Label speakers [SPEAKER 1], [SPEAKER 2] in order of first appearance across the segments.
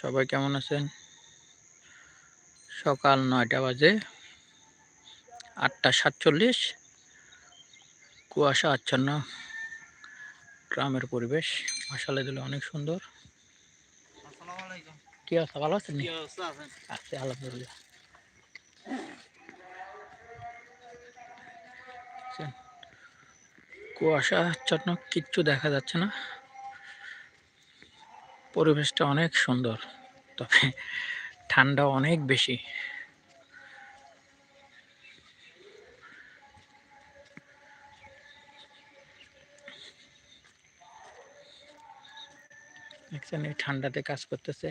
[SPEAKER 1] সবাই কেমন আছেন? সকাল নয়টা বাজে আটটা সাতচল্লিশ কুয়াশা আচ্ছন্ন গ্রামের পরিবেশ মশালে দিলে অনেক সুন্দর। কি অবস্থা ভালো আছেন আছে আলহামদুলিল্লাহ। কুয়াশা আচ্ছন্ন কিচ্ছু দেখা যাচ্ছে না। পরিবেশটা অনেক সুন্দর, তবে ঠান্ডা অনেক বেশি। দেখছেন এই ঠান্ডাতে কাজ করতেছে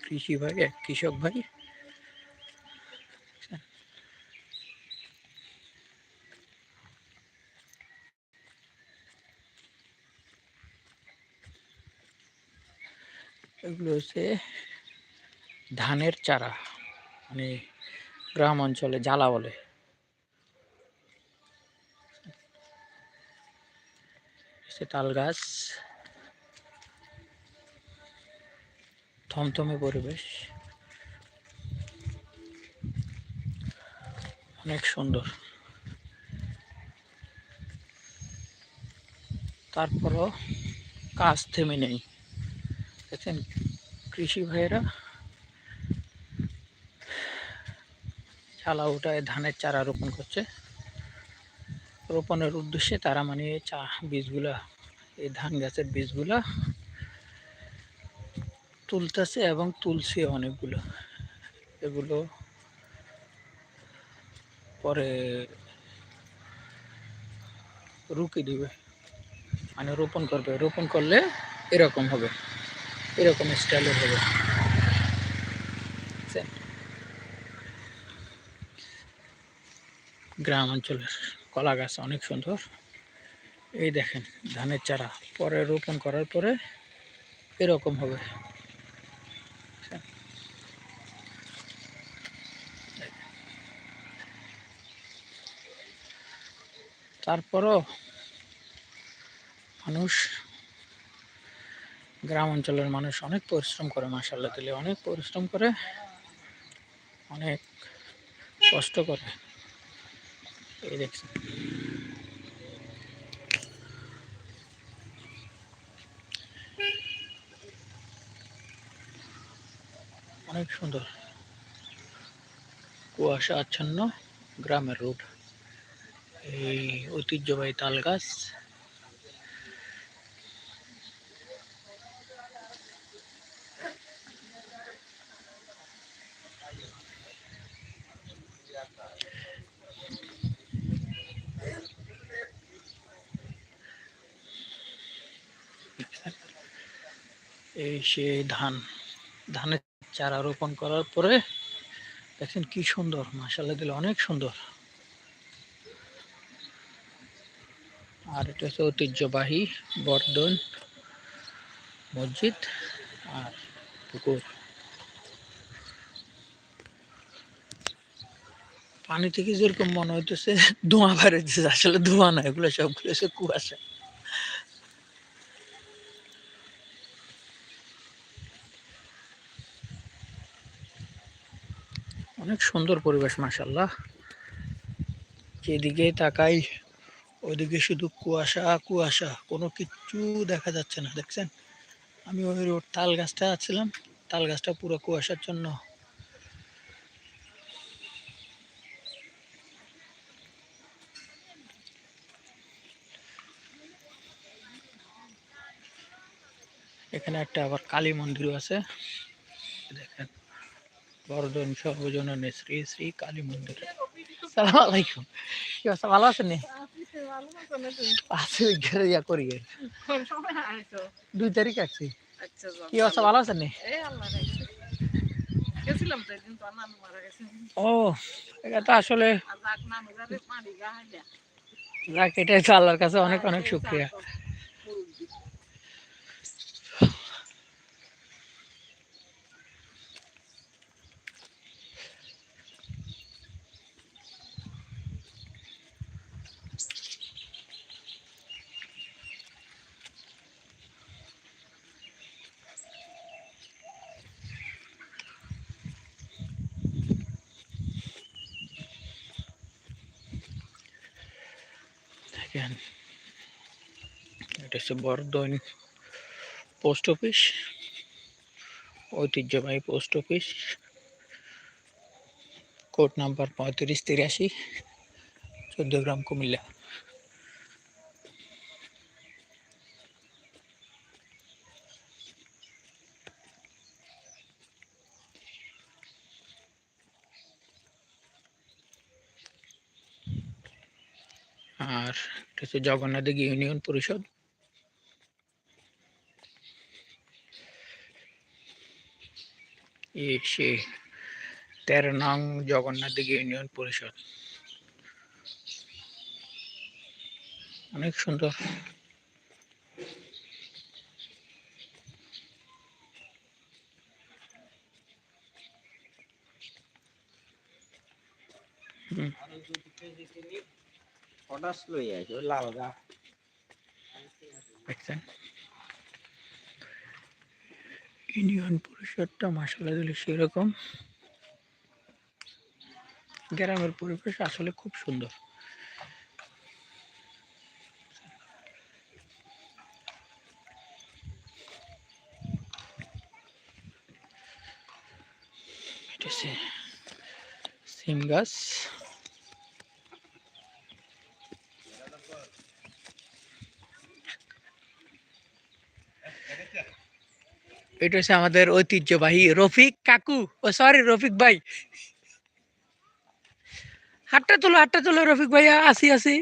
[SPEAKER 1] কৃষি ভাই, কৃষক ভাই। এগুলো হচ্ছে ধানের চারা মানে গ্রাম অঞ্চলে জ্বালা বলে। তাল গাছ। থমথমে পরিবেশ। অনেক সুন্দর। তারপরও কাজ থেমে নেই। দেখছেন কৃষি ভাইয়েরা? চালা উঠায় ধানের চারা রোপণ করছে। রোপণের উদ্দেশ্যে তারা মানে চা বীজগুলা, এই ধান গাছের বীজগুলা তুলতেছে এবং তুলছে অনেকগুলো। এগুলো পরে রুকি দিবে। মানে রোপণ করবে। রোপণ করলে এরকম হবে। এরকম স্টাইলের হবে? গ্রাম অঞ্চলের কলা গাছ অনেক সুন্দর। এই দেখেন, ধানের চারা। পরে রোপণ করার পরে এরকম হবে। তারপরও মানুষ গ্রাম অঞ্চলের মানুষ অনেক পরিশ্রম করে মাসাল্লাহ দিলে অনেক পরিশ্রম করে, অনেক কষ্ট করে। এই দেখছেন। অনেক সুন্দর কুয়াশা আচ্ছন্ন গ্রামের রোড। এই ঐতিহ্যবাহী তাল গাছ। এই সেই ধান, ধানের চারা রোপণ করার পরে দেখেন কি সুন্দর মাসাল্লাহ দিলে অনেক সুন্দর। আর এটা হচ্ছে ঐতিহ্যবাহী বর্ধন মসজিদ আর পুকুর। পানি থেকে যেরকম মনে হইতেছে, ধোঁয়া বেরোচ্ছে আসলে ধোঁয়া না, এগুলো সবগুলো কুয়াশা। অনেক সুন্দর পরিবেশ মাসাল্লাহ যেদিকে তাকাই, ওইদিকে শুধু কুয়াশা কুয়াশা, কোনো কিচ্ছু দেখা যাচ্ছে না, দেখছেন? আমি ওই রোড তাল গাছটা আছিলাম তাল গাছটা পুরো কুয়াশার জন্য। এখানে একটা আবার কালী মন্দিরও আছে। বর্ধন সর্বজননে শ্রী শ্রী কালী মন্দির সালাম আলাইকুম। কি অবস্থা? ভালো আছেন আছে ঘরে ইয়া করি। দুই তারিখ আসছি কি অবস্থা? ভালো আছেন ও এটা তো আসলে
[SPEAKER 2] যাক
[SPEAKER 1] এটাই তো আল্লাহর কাছে অনেক অনেক শুক্রিয়া। দেখেন এটা হচ্ছে বরদইন পোস্ট অফিস ঐতিহ্যবাহী পোস্ট অফিস কোড নাম্বার পঁয়ত্রিশ তিরাশি চোদ্দগ্রাম কুমিল্লা আর হচ্ছে জগন্নাথ ইউনিয়ন পরিষদ। সে তেরো নং জগন্নাথ ইউনিয়ন পরিষদ। অনেক সুন্দর।
[SPEAKER 3] লাল গা।
[SPEAKER 1] দেখছেন ইউনিয়ন পরিষদটা মাসালা দিলে সেরকম। গ্রামের পরিবেশ আসলে খুব সুন্দর। সিম গাছ। এটা হচ্ছে আমাদের ঐতিহ্যবাহী রফিক কাকু। ও সরি রফিক ভাই। হাটটা তোলো হাটটা তোলো, রফিক ভাইয়া, আসি আসি।